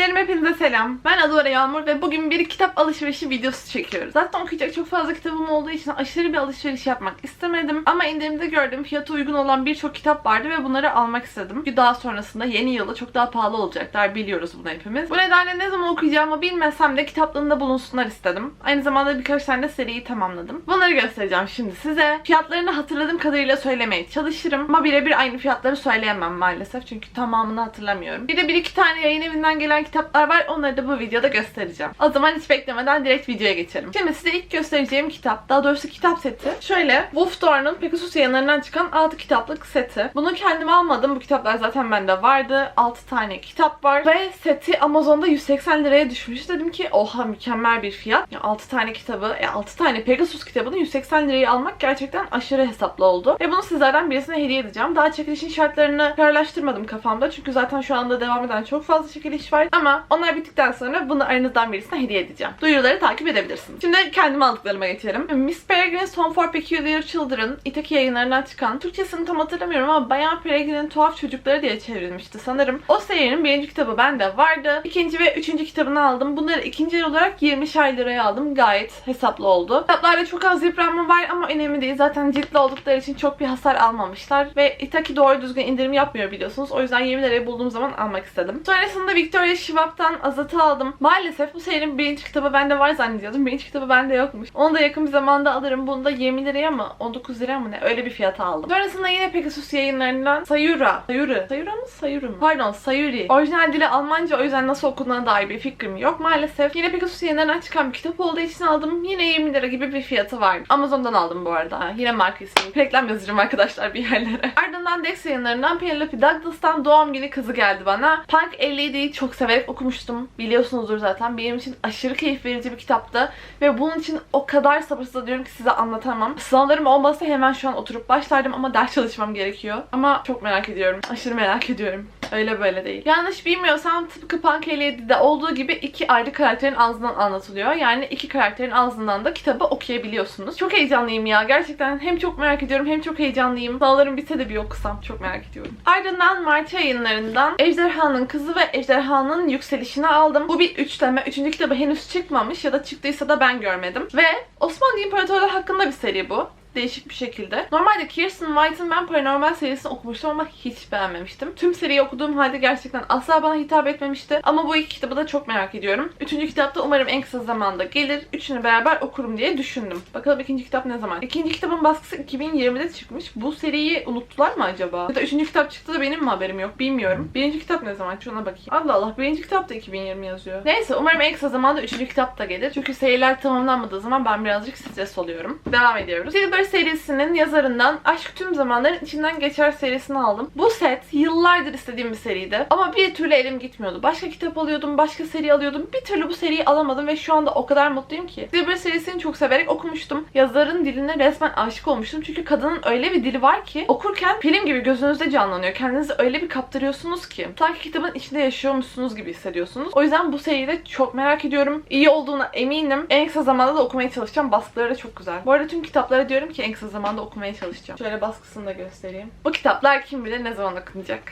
Abilerim hepinize selam. Ben Adora Yağmur ve bugün bir kitap alışverişi videosu çekiyoruz. Zaten okuyacak çok fazla kitabım olduğu için aşırı bir alışveriş yapmak istemedim. Ama indirimde gördüğüm fiyatı uygun olan birçok kitap vardı ve bunları almak istedim. Çünkü daha sonrasında yeni yılda çok daha pahalı olacaklar biliyoruz bunu hepimiz. Bu nedenle ne zaman okuyacağımı bilmesem de kitaplığında bulunsunlar istedim. Aynı zamanda birkaç tane de seriyi tamamladım. Bunları göstereceğim şimdi size. Fiyatlarını hatırladığım kadarıyla söylemeye çalışırım. Ama birebir aynı fiyatları söyleyemem maalesef. Çünkü tamamını hatırlamıyorum. Bir de bir iki tane yayın evinden gelen kitaplar var. Onları da bu videoda göstereceğim. O zaman hiç beklemeden direkt videoya geçelim. Şimdi size ilk göstereceğim kitap, daha doğrusu kitap seti. Şöyle Wolf Door'un Pegasus yayınlarından çıkan 6 kitaplık seti. Bunu kendim almadım. Bu kitaplar zaten bende vardı. 6 tane kitap var. Ve seti Amazon'da 180 liraya düşmüş. Dedim ki oha mükemmel bir fiyat. Ya 6 tane kitabı, e 6 tane Pegasus kitabını 180 liraya almak gerçekten aşırı hesaplı oldu. Ve bunu sizlerden birisine hediye edeceğim. Daha çekilişin şartlarını kararlaştırmadım kafamda. Çünkü zaten şu anda devam eden çok fazla çekiliş var. Ama onlar bittikten sonra bunu aranızdan birisine hediye edeceğim. Duyuruları takip edebilirsiniz. Şimdi kendime aldıklarıma geçelim. Miss Peregrine's Home for Peculiar Children Itaki yayınlarından çıkan. Türkçesini tam hatırlamıyorum ama Bayan Peregrine'in Tuhaf Çocukları diye çevrilmişti sanırım. O serinin birinci kitabı bende vardı. İkinci ve üçüncü kitabını aldım. Bunları ikinci el olarak 20 liraya aldım. Gayet hesaplı oldu. Kitaplarda çok az yıpranma var ama önemli değil. Zaten ciltli oldukları için çok bir hasar almamışlar. Ve Itaki doğru düzgün indirim yapmıyor biliyorsunuz. O yüzden 20 liraya bulduğum zaman almak istedim. Sonrasında Victoria Schwab'tan Azat'ı aldım. Maalesef bu serinin birinci kitabı bende var zannediyordum. Birinci kitabı bende yokmuş. Onu da yakın bir zamanda alırım. Bunu da 20 liraya mı? 19 liraya mı ne? Öyle bir fiyata aldım. Sonrasında yine Pegasus yayınlarından Sayura. Sayuri. Sayura mı? Sayuru mu? Pardon Sayuri. Orijinal dili Almanca o yüzden nasıl okunduğuna dair bir fikrim yok maalesef. Yine Pegasus yayınlarından çıkan bir kitap olduğu için aldım. Yine 20 lira gibi bir fiyatı var. Amazon'dan aldım bu arada. Yine marka ismi. Reklam yazacağım arkadaşlar bir yerlere. Ardından Dex yayınlarından Penelope Douglas'tan doğum günü kızı geldi bana. Punk 57'yi çok severek okumuştum. Biliyorsunuzdur zaten. Benim için aşırı keyif verici bir kitaptı. Ve bunun için o kadar sabırsızlanıyorum ki size anlatamam. Sınavlarım olmasa hemen şu an oturup başlardım ama ders çalışmam gerekiyor. Ama çok merak ediyorum. Aşırı merak ediyorum. Öyle böyle değil. Yanlış bilmiyorsam tıpkı Punk 57'de olduğu gibi iki ayrı karakterin ağzından anlatılıyor. Yani iki karakterin ağzından da kitabı okuyabiliyorsunuz. Çok heyecanlıyım ya. Gerçekten hem çok merak ediyorum hem çok heyecanlıyım. Sınavlarım bitse de bir okusam. Çok merak ediyorum. Ardından Mart yayınlarından Ejderhanın Kızı ve Ejderhanın Yükselişini aldım. Bu bir üçleme. Üçüncü kitabı henüz çıkmamış ya da çıktıysa da ben görmedim. Ve Osmanlı İmparatorluğu hakkında bir seri bu değişik bir şekilde. Normalde Kirsten White'ın ben Paranormal serisini okumuştum ama hiç beğenmemiştim. Tüm seriyi okuduğum halde gerçekten asla bana hitap etmemişti. Ama bu iki kitabı da çok merak ediyorum. Üçüncü kitapta umarım en kısa zamanda gelir. Üçünü beraber okurum diye düşündüm. Bakalım ikinci kitap ne zaman? İkinci kitabın baskısı 2020'de çıkmış. Bu seriyi unuttular mı acaba? Ya da üçüncü kitap çıktı da benim mi haberim yok bilmiyorum. Birinci kitap ne zaman? Şuna bakayım. Allah Allah birinci kitap da 2020 yazıyor. Neyse umarım en kısa zamanda üçüncü kitap da gelir. Çünkü seriler tamamlanmadığı zaman ben birazcık stres oluyorum. Devam ediyoruz. Silver serisinin yazarından Aşk Tüm Zamanların içinden Geçer serisini aldım. Bu set yıllardır istediğim bir seriydi. Ama bir türlü elim gitmiyordu. Başka kitap alıyordum, başka seri alıyordum. Bir türlü bu seriyi alamadım ve şu anda o kadar mutluyum ki. Silver serisini çok severek okumuştum. Yazarın diline resmen aşık olmuştum. Çünkü kadının öyle bir dili var ki okurken film gibi gözünüzde canlanıyor. Kendinizi öyle bir kaptırıyorsunuz ki. Sanki kitabın içinde yaşıyormuşsunuz gibi hissediyorsunuz. O yüzden bu seriyi de çok merak ediyorum. İyi olduğuna eminim. En kısa zamanda da okumaya çalışacağım. Baskıları da çok güzel. Bu arada tüm kitaplara diyorum ki en kısa zamanda okumaya çalışacağım. Şöyle baskısını da göstereyim. Bu kitaplar kim bilir ne zaman okunacak.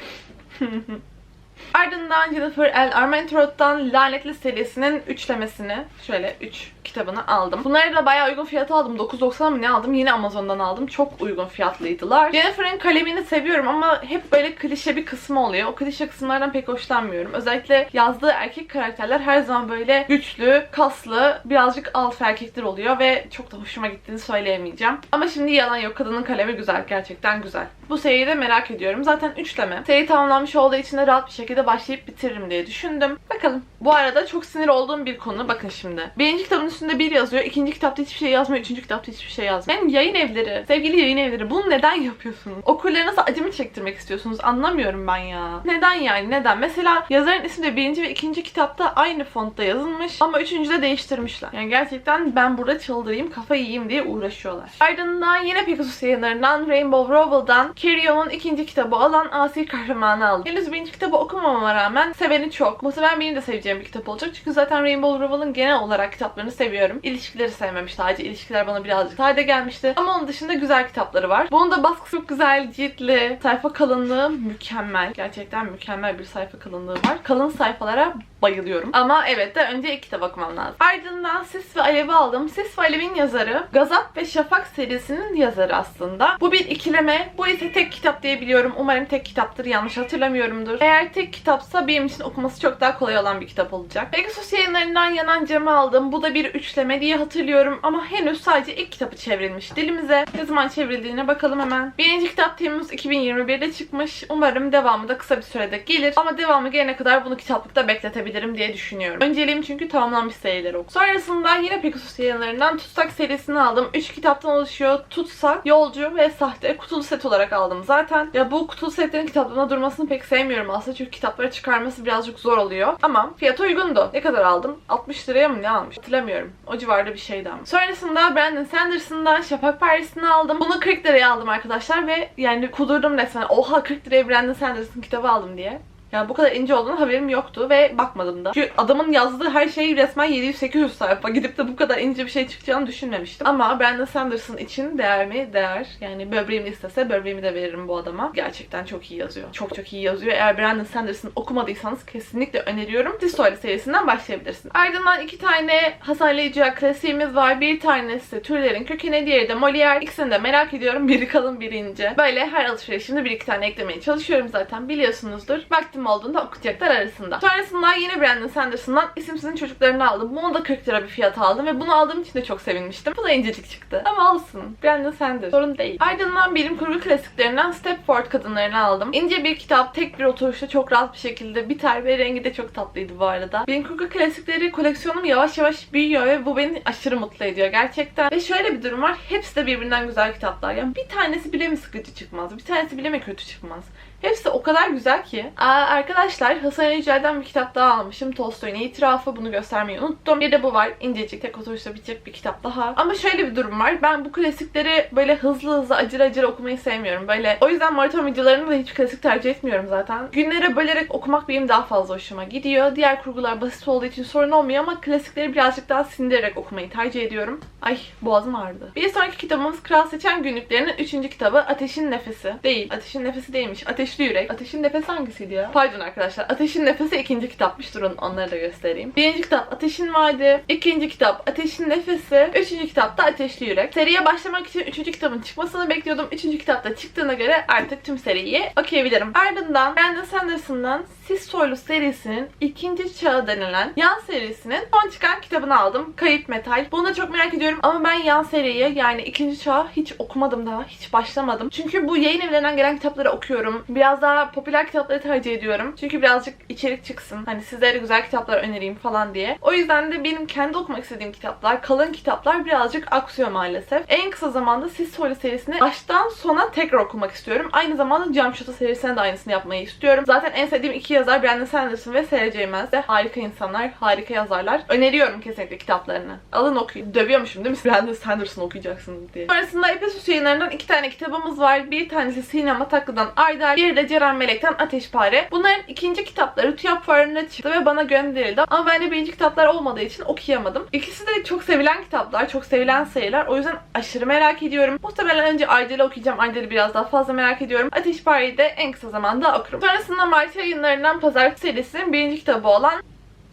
Ardından Jennifer L. Armentrout'tan Lanetli serisinin üçlemesini, şöyle 3 kitabını aldım. Bunları da bayağı uygun fiyata aldım. 9.90 mı ne aldım? Yine Amazon'dan aldım. Çok uygun fiyatlıydılar. Jennifer'ın kalemini seviyorum ama hep böyle klişe bir kısmı oluyor. O klişe kısımlardan pek hoşlanmıyorum. Özellikle yazdığı erkek karakterler her zaman böyle güçlü, kaslı, birazcık alfa erkekler oluyor ve çok da hoşuma gittiğini söyleyemeyeceğim. Ama şimdi yalan yok. Kadının kalemi güzel. Gerçekten güzel. Bu seriyi de merak ediyorum. Zaten üçleme. Seri tamamlanmış olduğu için de rahat bir şekilde başlayıp bitiririm diye düşündüm. Bakalım. Bu arada çok sinir olduğum bir konu. Bakın şimdi. Birinci kitabın üstünde bir yazıyor. ikinci kitapta hiçbir şey yazmıyor. Üçüncü kitapta hiçbir şey yazmıyor. Yani yayın evleri, sevgili yayın evleri bunu neden yapıyorsunuz? Okurlarınıza acı mı çektirmek istiyorsunuz? Anlamıyorum ben ya. Neden yani? Neden? Mesela yazarın ismi de birinci ve ikinci kitapta aynı fontta yazılmış ama üçüncüde değiştirmişler. Yani gerçekten ben burada çıldırayım, kafa yiyeyim diye uğraşıyorlar. Ardından yine Pegasus yayınlarından Rainbow Rowell'dan Carrion'un ikinci kitabı olan Asi Kahramanı aldım. Henüz birinci kitabı okumamama rağmen seveni çok. Muhtemelen benim de seveceğim bir kitap olacak. Çünkü zaten Rainbow Rowell'ın genel olarak kitaplarını seviyorum. İlişkileri sevmemiş sadece. İlişkiler bana birazcık sade gelmişti. Ama onun dışında güzel kitapları var. Bunun da baskısı çok güzel, ciltli. Sayfa kalınlığı mükemmel. Gerçekten mükemmel bir sayfa kalınlığı var. Kalın sayfalara bayılıyorum. Ama evet de önce ilk kitap okumam lazım. Ardından Sis ve Alev'i aldım. Sis ve Alev'in yazarı Gazap ve Şafak serisinin yazarı aslında. Bu bir ikileme. Bu ise tek kitap diye biliyorum. Umarım tek kitaptır. Yanlış hatırlamıyorumdur. Eğer tek kitapsa benim için okuması çok daha kolay olan bir kitap olacak. Pegasus yayınlarından yanan camı aldım. Bu da bir üçleme diye hatırlıyorum. Ama henüz sadece ilk kitabı çevrilmiş dilimize. Ne zaman çevrildiğine bakalım hemen. Birinci kitap Temmuz 2021'de çıkmış. Umarım devamı da kısa bir sürede gelir. Ama devamı gelene kadar bunu kitaplıkta bekletebilirim diye düşünüyorum. Önceliğim çünkü tamamlanmış serileri oku. Sonrasında yine Pegasus yayınlarından Tutsak serisini aldım. 3 kitaptan oluşuyor. Tutsak, Yolcu ve Sahte kutulu set olarak aldım zaten. Ya bu kutulu setlerin kitaplarına durmasını pek sevmiyorum aslında çünkü kitapları çıkarması birazcık zor oluyor. Ama fiyatı uygundu. Ne kadar aldım? 60 liraya mı ne almış? Hatırlamıyorum. O civarda bir şeydi ama. Sonrasında Brandon Sanderson'dan Şafak Paris'ini aldım. Bunu 40 liraya aldım arkadaşlar ve yani kudurdum resmen. Oha 40 liraya Brandon Sanderson kitabı aldım diye. Yani bu kadar ince olduğunu haberim yoktu ve bakmadım da. Çünkü adamın yazdığı her şey resmen 700-800 sayfa. Gidip de bu kadar ince bir şey çıkacağını düşünmemiştim. Ama Brandon Sanderson için değer mi? Değer. Yani böbreğimi istese böbreğimi de veririm bu adama. Gerçekten çok iyi yazıyor. Çok çok iyi yazıyor. Eğer Brandon Sanderson okumadıysanız kesinlikle öneriyorum. Distoli serisinden başlayabilirsiniz. Ardından iki tane hasarlayıcı klasiğimiz var. Bir tanesi türlerin kökeni, diğeri de Molière. İkisini de merak ediyorum. Biri kalın, biri ince. Böyle her alışverişimde bir iki tane eklemeye çalışıyorum zaten. Biliyorsunuzdur. Vaktim olduğunda okuyacaklar arasında. Sonrasında yine Brandon Sanderson'dan isimsizin çocuklarını aldım. Bunu da 40 lira bir fiyata aldım ve bunu aldığım için de çok sevinmiştim. Bu da incecik çıktı. Ama olsun. Brandon Sanders. Sorun değil. Ardından bilim kurgu klasiklerinden Stepford kadınlarını aldım. İnce bir kitap. Tek bir oturuşta çok rahat bir şekilde biter ve rengi de çok tatlıydı bu arada. Bilim kurgu klasikleri koleksiyonum yavaş yavaş büyüyor ve bu beni aşırı mutlu ediyor gerçekten. Ve şöyle bir durum var. Hepsi de birbirinden güzel kitaplar. Yani bir tanesi bile mi sıkıcı çıkmaz? Bir tanesi bile mi kötü çıkmaz? Hepsi o kadar güzel ki. Aa, arkadaşlar Hasan Yücel'den bir kitap daha almışım. Tolstoy'un İtirafı. Bunu göstermeyi unuttum. Bir de bu var. İncecik tek oturuşta bitecek bir kitap daha. Ama şöyle bir durum var. Ben bu klasikleri böyle hızlı hızlı acır acır okumayı sevmiyorum. Böyle o yüzden maraton videolarında da hiç klasik tercih etmiyorum zaten. Günlere bölerek okumak benim daha fazla hoşuma gidiyor. Diğer kurgular basit olduğu için sorun olmuyor ama klasikleri birazcık daha sindirerek okumayı tercih ediyorum. Ay boğazım ağrıdı. Bir sonraki kitabımız Kral Seçen Günlüklerinin 3. kitabı Ateşin Nefesi. Değil. Ateşin Nefesi değilmiş. Ateşli Yürek. Ateşin Nefesi hangisiydi ya? Pardon arkadaşlar. Ateşin Nefesi ikinci kitapmış. Durun onları da göstereyim. Birinci kitap Ateşin Vaadi. ikinci kitap Ateşin Nefesi. Üçüncü kitap da Ateşli Yürek. Seriye başlamak için üçüncü kitabın çıkmasını bekliyordum. Üçüncü kitapta çıktığına göre artık tüm seriyi okuyabilirim. Ardından Brandon Sanderson'dan Sis Soylu serisinin ikinci çağı denilen yan serisinin son çıkan kitabını aldım. Kayıp Metal. Bunu da çok merak ediyorum ama ben yan seriyi yani ikinci çağı hiç okumadım daha. Hiç başlamadım. Çünkü bu yayın evlerinden gelen kitapları okuyorum. Biraz daha popüler kitapları tercih ediyorum. Çünkü birazcık içerik çıksın. Hani sizlere güzel kitaplar önereyim falan diye. O yüzden de benim kendi okumak istediğim kitaplar, kalın kitaplar birazcık aksıyor maalesef. En kısa zamanda Sis Soylu serisini baştan sona tekrar okumak istiyorum. Aynı zamanda Cam Şoto serisine de aynısını yapmayı istiyorum. Zaten en sevdiğim iki yazar Brandon Sanderson ve Sarah J. De harika insanlar, harika yazarlar. Öneriyorum kesinlikle kitaplarını. Alın okuyun. Dövüyormuşum değil mi? Brandon Sanderson okuyacaksınız diye. Sonrasında Epesus yayınlarından iki tane kitabımız var. Bir tanesi Sinema Taklı'dan Aydar, bir de Ceren Melek'ten Ateşpare. Bunların ikinci kitapları TÜYAP fuarında çıktı ve bana gönderildi. Ama bende birinci kitaplar olmadığı için okuyamadım. İkisi de çok sevilen kitaplar, çok sevilen sayılar. O yüzden aşırı merak ediyorum. Muhtemelen önce Aydel'i okuyacağım. Aydel'i biraz daha fazla merak ediyorum. Ateşpare'yi de en kısa zamanda okurum. Sonrasında Mart yayınlarından Pazartesi serisinin birinci kitabı olan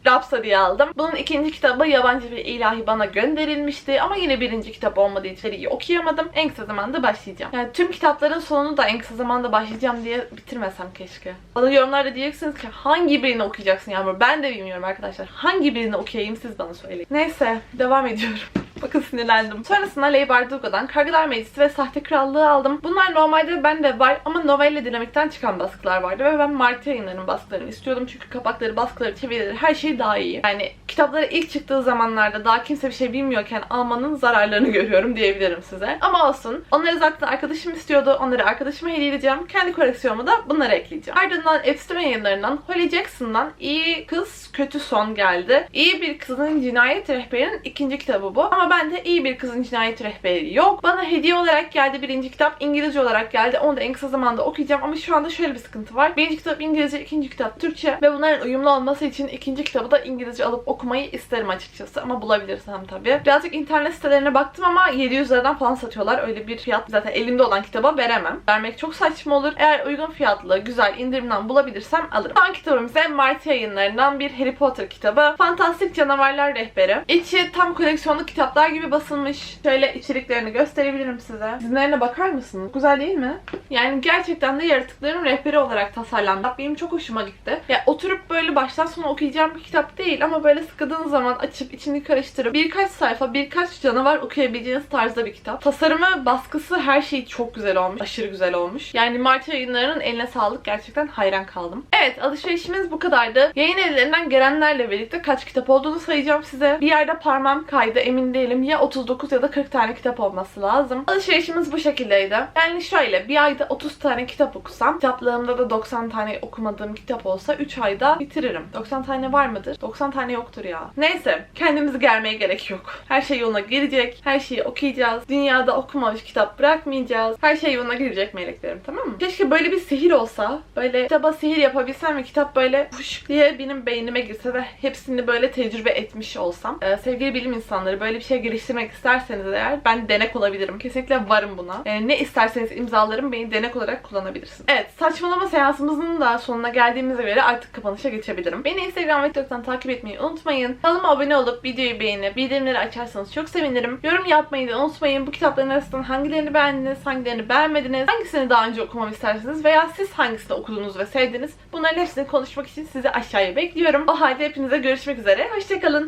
Rhapsody'yi aldım. Bunun ikinci kitabı yabancı bir ilahi bana gönderilmişti ama yine birinci kitap olmadığı için seriyi okuyamadım. En kısa zamanda başlayacağım. Yani tüm kitapların sonunu da en kısa zamanda başlayacağım diye bitirmesem keşke. Bana yorumlarda diyeceksiniz ki hangi birini okuyacaksın Yağmur? Ben de bilmiyorum arkadaşlar. Hangi birini okuyayım siz bana söyleyin. Neyse devam ediyorum. Bakın sinirlendim. Sonrasında Leigh Bardugo'dan Kargalar Meclisi ve Sahte Krallığı aldım. Bunlar normalde bende var ama novelle dinamikten çıkan baskılar vardı ve ben Mart yayınlarının baskılarını istiyordum. Çünkü kapakları, baskıları, çevirileri her şey daha iyi. Yani kitapları ilk çıktığı zamanlarda daha kimse bir şey bilmiyorken almanın zararlarını görüyorum diyebilirim size. Ama olsun. Onları zaten arkadaşım istiyordu. Onları arkadaşıma hediye edeceğim. Kendi koleksiyonuma da bunları ekleyeceğim. Ardından Epstein yayınlarından Holly Jackson'dan İyi Kız Kötü Son geldi. İyi bir kızın cinayet rehberinin ikinci kitabı bu. Ama ben bende iyi bir kızın cinayet rehberi yok. Bana hediye olarak geldi birinci kitap. İngilizce olarak geldi. Onu da en kısa zamanda okuyacağım. Ama şu anda şöyle bir sıkıntı var. Birinci kitap İngilizce, ikinci kitap Türkçe. Ve bunların uyumlu olması için ikinci kitabı da İngilizce alıp okumayı isterim açıkçası. Ama bulabilirsem tabii. Birazcık internet sitelerine baktım ama 700 liradan falan satıyorlar. Öyle bir fiyat zaten elimde olan kitaba veremem. Vermek çok saçma olur. Eğer uygun fiyatlı, güzel indirimden bulabilirsem alırım. Son kitabım ise Marti yayınlarından bir Harry Potter kitabı. Fantastik Canavarlar Rehberi. İçi tam koleksiyonlu kitaplar gibi basılmış. Şöyle içeriklerini gösterebilirim size. Çizimlerine bakar mısınız? Güzel değil mi? Yani gerçekten de yaratıkların rehberi olarak tasarlandı. Benim çok hoşuma gitti. Ya oturup böyle baştan sona okuyacağım bir kitap değil ama böyle sıkıldığınız zaman açıp içini karıştırıp birkaç sayfa, birkaç canavar okuyabileceğiniz tarzda bir kitap. Tasarımı, baskısı her şeyi çok güzel olmuş. Aşırı güzel olmuş. Yani Marti yayınlarının eline sağlık. Gerçekten hayran kaldım. Evet alışverişimiz bu kadardı. Yayın evlerinden gelenlerle birlikte kaç kitap olduğunu sayacağım size. Bir yerde parmağım kaydı emin değilim. Ya 39 ya da 40 tane kitap olması lazım. Alışverişimiz bu şekildeydi. Yani şöyle bir ayda 30 tane kitap okusam, kitaplığımda da 90 tane okumadığım kitap olsa 3 ayda bitiririm. 90 tane var mıdır? 90 tane yoktur ya. Neyse kendimizi germeye gerek yok. Her şey yoluna girecek. Her şeyi okuyacağız. Dünyada okumamış kitap bırakmayacağız. Her şey yoluna girecek meleklerim tamam mı? Keşke böyle bir sihir olsa. Böyle kitaba sihir yapabilsem ve kitap böyle huş diye benim beynime girse ve hepsini böyle tecrübe etmiş olsam. Ee, sevgili bilim insanları böyle bir şey geliştirmek isterseniz eğer ben denek olabilirim. Kesinlikle varım buna. Ee, ne isterseniz imzalarım beni denek olarak kullanabilirsiniz. Evet saçmalama seansımızın da sonuna geldiğimize göre artık kapanışa geçebilirim. Beni Instagram ve TikTok'tan takip etmeyi unutmayın. Kanalıma abone olup videoyu beğenip bildirimleri açarsanız çok sevinirim. Yorum yapmayı da unutmayın. Bu kitapların arasından hangilerini beğendiniz, hangilerini beğenmediniz, hangisini daha önce okumamı isterseniz veya siz hangisini okudunuz ve sevdiniz bunların hepsini konuşmak için sizi aşağıya bekliyorum. O halde hepinize görüşmek üzere. Hoşçakalın.